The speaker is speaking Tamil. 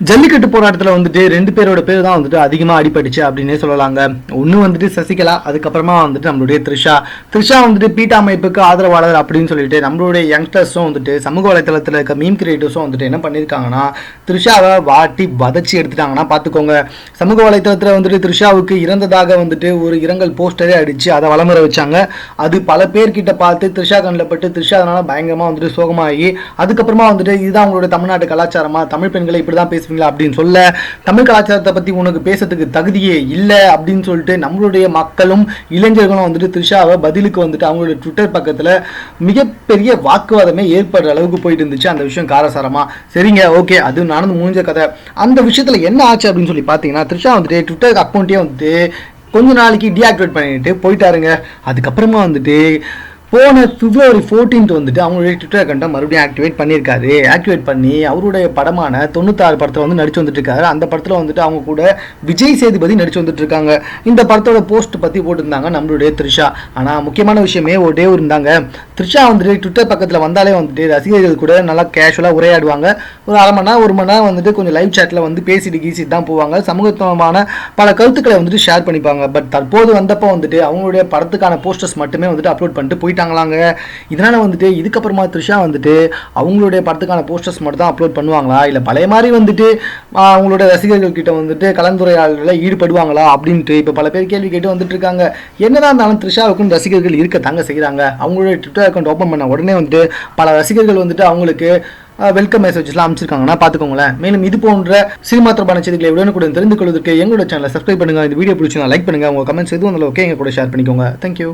ஜல்லிக்கட்டு போராட்டத்தில் வந்துட்டு ரெண்டு பேரோட பேர் தான் வந்துட்டு அதிகமாக அடிபட்டுச்சு அப்படின்னே சொல்லலாங்க. ஒன்று வந்துட்டு சசிகலா அதுக்கப்புறமா வந்துட்டு நம்மளுடைய த்ரிஷா. த்ரிஷா வந்துட்டு பீட்டா அமைப்புக்கு ஆதரவாளர் அப்படின்னு சொல்லிட்டு நம்மளுடைய யங்ஸ்டர்ஸும் வந்துட்டு சமூக வலைத்தளத்தில் இருக்க மீம் கிரியேட்டர்ஸும் வந்துட்டு என்ன பண்ணியிருக்காங்கன்னா த்ரிஷாவை வாட்டி வதச்சி எடுத்துட்டாங்கன்னா பார்த்துக்கோங்க சமூக வலைத்தளத்தில் வந்துட்டு த்ரிஷாவுக்கு இறந்ததாக வந்துட்டு ஒரு இரங்கல் போஸ்டரே அடித்து அதை வளமுறை வச்சாங்க. அது பல பேர்கிட்ட பார்த்து த்ரிஷா கண்ணில் பட்டு த்ரிஷா அதனால் பயங்கரமாக வந்துட்டு சோகமாகி அதுக்கப்புறமா வந்துட்டு இதுதான் அவங்களோட தமிழ்நாட்டு கலாச்சாரமாக தமிழ் பெண்களை இப்படி தான் பேசுவீங்களா அப்படின்னு சொல்ல தமிழ் கலாச்சாரத்தை பற்றி உனக்கு பேசுறதுக்கு தகுதியே இல்லை அப்படின்னு சொல்லிட்டு நம்மளுடைய மக்களும் இளைஞர்களும் வந்துட்டு த்ரிஷாவை பதிலுக்கு வந்துட்டு அவங்களுடைய ட்விட்டர் பக்கத்தில் மிகப்பெரிய வாக்குவாதமே ஏற்படுற அளவுக்கு போயிட்டு இருந்துச்சு அந்த விஷயம் காரசாரமா. சரிங்க ஓகே அது நடந்து முடிஞ்ச கதை. அந்த விஷயத்தில் என்ன ஆச்சு அப்படின்னு சொல்லி பார்த்தீங்கன்னா த்ரிஷா வந்துட்டு ட்விட்டர் அக்கௌண்ட்டே வந்துட்டு கொஞ்ச நாளைக்கு டீஆக்டிவேட் பண்ணிட்டு போயிட்டாருங்க. அதுக்கப்புறமா வந்துட்டு போன பிப்ரவரி 14th வந்துட்டு அவங்களுடைய ட்விட்டர் அக்கௌண்ட்டை மறுபடியும் ஆக்டிவேட் பண்ணியிருக்காரு. ஆக்டிவேட் பண்ணி அவருடைய படமான தொண்ணூத்தாறு படத்தில் வந்து நடிச்சு வந்துட்டு இருக்காரு அந்த படத்தில் வந்துட்டு அவங்க கூட விஜய் சேதுபதி நடிச்சு வந்துட்டு இருக்காங்க இந்த படத்தோட போஸ்ட் பற்றி போட்டிருந்தாங்க நம்மளுடைய த்ரிஷா. ஆனால் முக்கியமான விஷயமே ஒரே ஒரு இருந்தாங்க. த்ரிஷா வந்துட்டு ட்விட்டர் பக்கத்தில் வந்தாலே வந்துட்டு ரசிகர்கள் கூட நல்லா கேஷுவலாக உரையாடுவாங்க. ஒரு அரை மணி நேரம் ஒரு மணி நேரம் வந்துட்டு கொஞ்சம் லைவ் சேட்டில் வந்து பேசிட்டு கீசிட்டு தான் போவாங்க. சமூகத்துவமான பல கருத்துக்களை வந்துட்டு ஷேர் பண்ணிப்பாங்க. பட் தற்போது வந்தப்போ வந்துட்டு அவங்களுடைய படத்துக்கான போஸ்டர்ஸ் மட்டுமே வந்துட்டு அப்லோட் பண்ணிட்டு பண்ணிட்டாங்களாங்க. இதனால் வந்துட்டு இதுக்கப்புறமா த்ரிஷா வந்துட்டு அவங்களுடைய படத்துக்கான போஸ்டர்ஸ் மட்டும் தான் அப்லோட் பண்ணுவாங்களா? இல்லை பழைய மாதிரி வந்துட்டு அவங்களோட அவங்களுடைய ரசிகர்கள் கிட்ட வந்துட்டு கலந்துரையாடலில் ஈடுபடுவாங்களா? அப்படின்ட்டு இப்போ பல பேர் கேள்வி கேட்டு வந்துட்டு இருக்காங்க. என்னதான் இருந்தாலும் த்ரிஷாவுக்கும் ரசிகர்கள் இருக்க தாங்க செய்கிறாங்க அவங்களுடைய ட்விட்டர் அக்கௌண்ட் ஓப்பன் பண்ண உடனே வந்துட்டு பல ரசிகர்கள் வந்துட்டு அவங்களுக்கு வெல்கம் மெசேஜஸ்லாம் அமைச்சிருக்காங்கன்னா பார்த்துக்கோங்களேன். மேலும் இது போன்ற சினிமா தொடர்பான செய்திகளை உடனுக்குடன் தெரிந்து கொள்வதற்கு எங்களோட சேனலை சப்ஸ்கிரைப் பண்ணுங்க. இந்த வீடியோ பிடிச்சிங்கன்னா லைக் பண்ணுங்க. உங்கள் கமெண்ட்ஸ் எதுவும் ஓகே எங்கள் கூட ஷேர் பண்ணிக்கோங்க. தேங்க்யூ